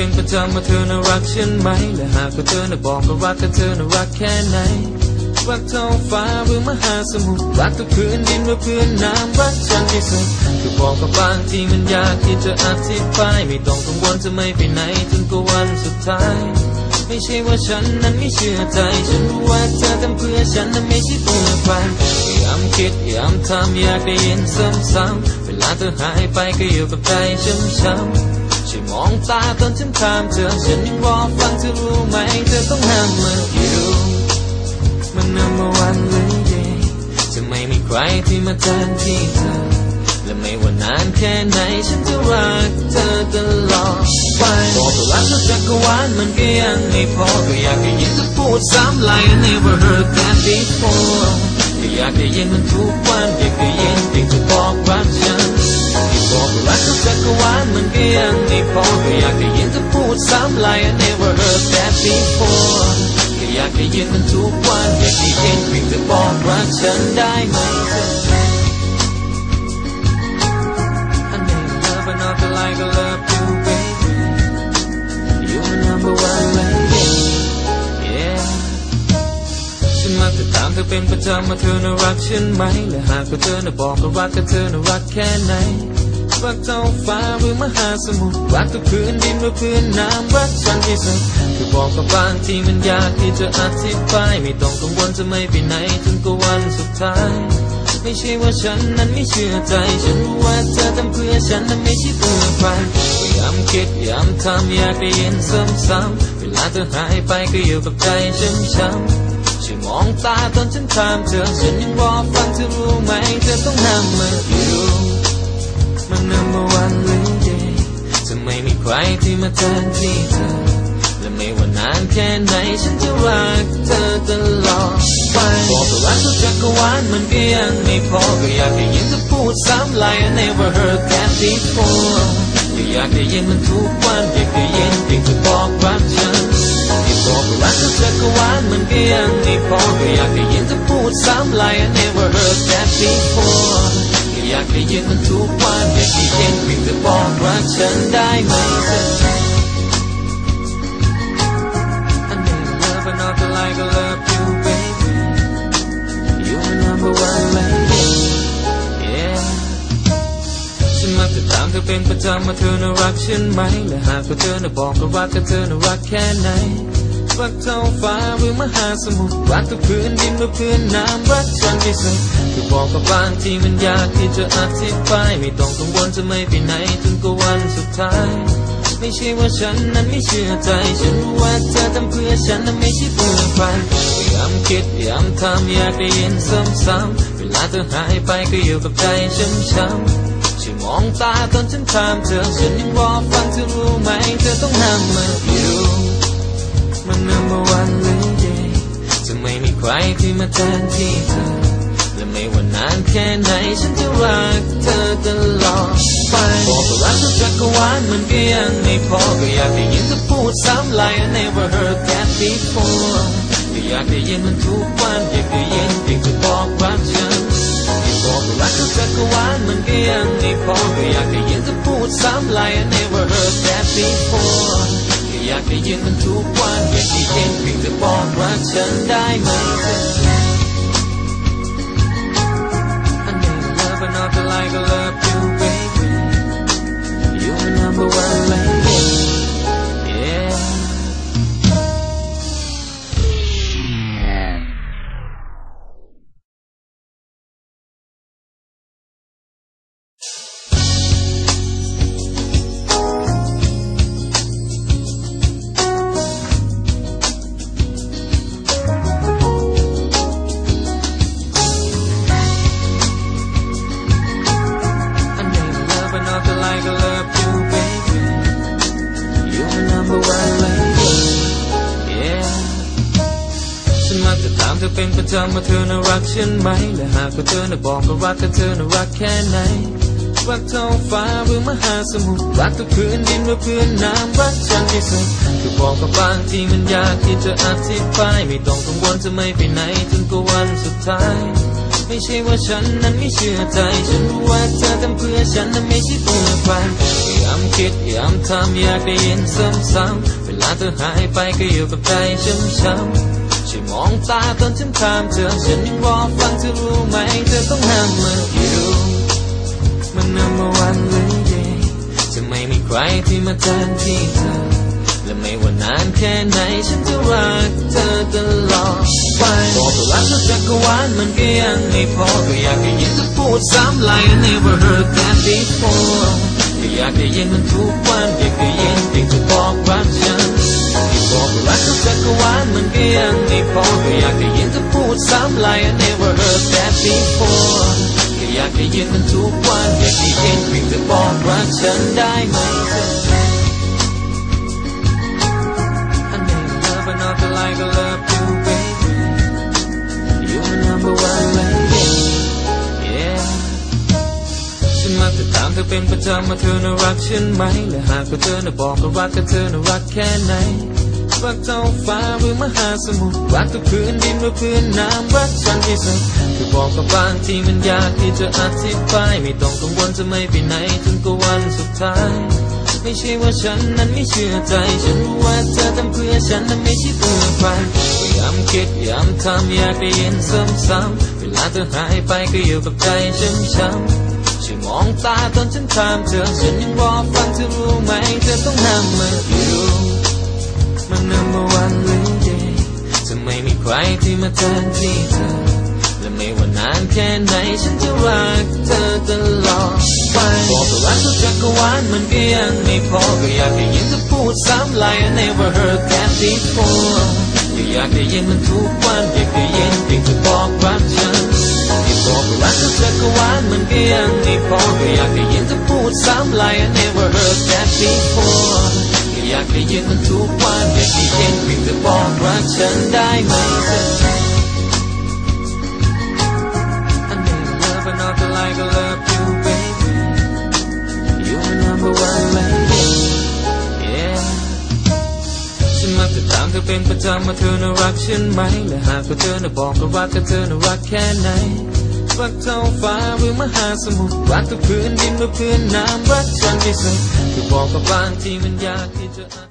เป็นประจำว่าเธอน่ารักฉันไหม และหากว่าเธอน่ะบอกก็รักแต่เธอน่ารักแค่ไหน รักท้องฟ้าหรือมหาสมุทร รักทุกพื้นดินหรือพื้นน้ำรักฉันที่สุดคือบอกกับบางที่มันยากที่จะอธิบาย ไม่ต้องกังวลจะไม่ไปไหนจนกว่าวันสุดท้าย ไม่ใช่ว่าฉันนั้นไม่เชื่อใจ ฉันรู้ว่าเธอทำเพื่อฉันนั้นไม่ใช่เพื่อใครพยายามคิดพยายามทำอยากได้ยินซ้ำๆเวลาเธอหายไปก็อยู่กับใจช้ำๆ ช่วยมองตาตอนฉันถามเธอฉันยังรอฟังเธอรู้ไหมเธอต้องห้ามมันอยู่ มัน number one เลย yeah จะไม่มีใครที่มาแทนที่เธอ และไม่ว่านานแค่ไหนฉันจะรักเธอตลอดไปบอกว่ารักเธอจักรวาลมันก็ยังไม่พอก็อยากได้ยินเธอพูดซ้ำ like I never heard that before ก็อยากได้ยินมันทุกวันอยากได้ยินเพียงเธอบอกรักฉัน บอกว่ารักเธอจักรวาลมันก็ยังไม่พอก็อยากได้ยินเธอพูดซ้ำ like I never heard that before ก็อยากได้ยินมันทุกวันอยากได้ยินเพียงเธอบอกรักฉันได้ไหมเธอ I need love but not like I love you, baby. You're my number one lady. Yeah. ฉันมักจะถามเธอเป็นประจำว่าเธอน่ารักฉันไหมและหากว่าเธอน่ะบอกก็รักก็เธอน่ารักแค่ไหน รักท้องฟ้าหรือมหาสมุทรรักทุกพื้นดินหรือพื้นน้ำรักฉันที่สุดคือบอกกับบางทีมันยากที่จะอธิบาย ไม่ต้องกังวลจะไม่ไปไหนจนกว่าวันสุดท้าย ไม่ใช่ว่าฉันนั้นไม่เชื่อใจ ฉันรู้ว่าเธอทำเพื่อฉันนั้นไม่ใช่เพื่อใครพยายามคิดพยายามทำอยากได้ยินซ้ำๆเวลาเธอหายไปก็อยู่กับใจช้ำๆช่วยมองตาตอนฉันถามเธอ ฉันยังรอฟังเธอรู้ไหม เธอต้องห้ามมันอยู่ มัน number one เลย yeah จะไม่มีใครที่มาแทนที่เธอ และไม่ว่านานแค่ไหนฉันจะรักเธอตลอดไปบอกว่ารักทุกจักรวาลมันก็ยังไม่พอ ก็อยากได้ยินเธอพูดซ้ำ like I never heard that before ก็อยากได้ยินมันทุกวันอยากได้ยินเพียงเธอบอกรักฉันที่บอกว่ารักทุกจักรวาลมันก็ยังไม่พอ ก็อยากได้ยินเธอพูดซ้ำ like I never heard that before อยากได้ยินมันทุกวันอยากได้ยินเพียงเธอบอกรักฉันได้ไหมเธอ I need love but not like I love you, baby. You're my number one lady. Yeah. ฉันมักจะถามเธอเป็นประจำว่าเธอน่ารักฉันไหมและหากว่าเธอน่ะบอกก็รักก็เธอน่ารักแค่ไหน รักท้องฟ้าหรือมหาสมุทรรักทุกพื้นดินหรือพื้นน้ำรักฉันที่สุดคือบอกกับบางที่มันยากที่จะอธิบายไม่ต้องกังวลจะไม่ไปไหนจนกว่าวันสุดท้าย ไม่ใช่ว่าฉันนั้นไม่เชื่อใจ ฉันรู้ว่าเธอทำเพื่อฉันนั้นไม่ใช่เพื่อใครพยายามคิดพยายามทำอยากได้ยินซ้ำๆเวลาเธอหายไปก็อยู่กับใจช้ำๆช่วยมองตาตอนฉันถามเธอ ฉันยังรอฟังเธอรู้ไหม เธอต้องห้ามมันอยู่ ที่มาแทนที่เธอ และไม่ว่านานแค่ไหนฉันจะรักเธอตลอดไปบอกว่ารักทุกจักรวาลมันก็ยังไม่พอก็อยากได้ยินเธอพูดซ้ำ like I never heard that before ก็อยากได้ยินมันทุกวันอยากได้ยินเพียงเธอบอกรักฉันบอกว่ารักทุกจักรวาลมันก็ยังไม่พอก็อยากได้ยินเธอพูดซ้ำ like I never heard that before อยากได้ยินมันทุกวันอยากได้ยินเพียงเธอบอกรักฉันได้ไหมเธอ I need love but not like I love you, baby. You're my number one lady. อเป็นประจำว่าเธอน่ารักฉันไหม และหากว่าเธอน่ะบอกก็รักก็เธอน่ารักแค่ไหน รักท้องฟ้าหรือมหาสมุทร รักทุกพื้นดินหรือพื้นน้ำรักฉันที่สุดคือบอกกับบางทีมันยากที่จะอธิบาย ไม่ต้องกังวลจะไม่ไปไหนจนกว่าวันสุดท้าย ไม่ใช่ว่าฉันนั้นไม่เชื่อใจ ฉันรู้ว่าเธอทำเพื่อฉันนั้นไม่ใช่เพื่อใครพยายามคิดพยายามทำอยากได้ยินซ้ำๆเวลาเธอหายไปก็อยู่กับใจช้ำๆ ช่วยมองตาตอนฉันถามเธอฉันยังรอฟังเธอรู้ไหมเธอต้องห้ามมันอยู่มัน number one เลย yeah จะไม่มีใครที่มาแทนที่เธอ และไม่ว่านานแค่ไหนฉันจะรักเธอตลอดไปบอกว่ารักเธอจักรวาลมันก็ยังไม่พอก็อยากได้ยินเธอพูดซ้ำ like I never heard that before ก็อยากได้ยินมันทุกวันอยากได้ยินเพียงเธอบอกรักฉัน บอกว่ารักเธอจักรวาลมันก็ยังไม่พอก็อยากได้ยินเธอพูดซ้ำ like I never heard that before ก็อยากได้ยินมันทุกวันอยากได้ยินเพียงเธอบอกรักฉันได้ไหมเธอ I need love but not like I love you, baby. You're my number one lady. Yeah. ฉันมักจะถามเธอเป็นประจำว่าเธอน่ารักฉันไหมและหากว่าเธอน่ะบอกก็รักก็เธอน่ารักแค่ไหน รักเท่าฟ้าหรือมหาสมุทรรักทุกพื้นดินหรือพื้นน้ำรักฉันที่สุดคือบอกกับบางทีมันยากที่จะอธิบาย ไม่ต้องกังวลจะไม่ไปไหนจนกวันสุดท้าย ไม่ใช่ว่าฉันนั้นไม่เชื่อใจ ฉันรู้ว่าเธอทำเพื่อฉันนั้นไม่ใช่เพื่อใครพยายามคิดพยายามทำอยากได้ยินซ้ำๆเวลาเธอหายไปก็อยู่กับใจช้ำๆช่วยมองตาตอนฉันถามเธอ ฉันยังรอฟังเธอรู้ไหม เธอต้องห้ามมันอยู่ รที่มาแทนที่เธอ และไม่ว่านานแค่ไหนฉันจะรักเธอตลอดไปบอกว่ารักทุกจักรวาลมันก็ยังไม่พอก็อยากได้ยินเธอพูดซ้ำ like I never heard that before ก็อยากได้ยินมันทุกวันอยากได้ยินเพียงเธอบอกรักฉันที่บอกว่ารักทุกจักรวาลมันก็ยังไม่พอก็อยากได้ยินเธอพูดซ้ำ like I never heard that before อยากได้ยินมันทุกวันอยากได้ยินเพียงเธอบอกรักฉันได้ไหมเธอ I need love but not like I love you, baby. You're my number one lady. Yeah. ฉันมักจะถามเธอเป็นประจำว่าเธอน่ารักฉันไหมและหากว่าเธอน่ะบอกก็รักก็เธอน่ารักแค่ไหน รักเท่าฟ้าหรือมหาสมุทรรักทุกพื้นดินหรือพื้นน้ำรักฉันที่สุดคือบอกกับบางที่มันยากที่จะ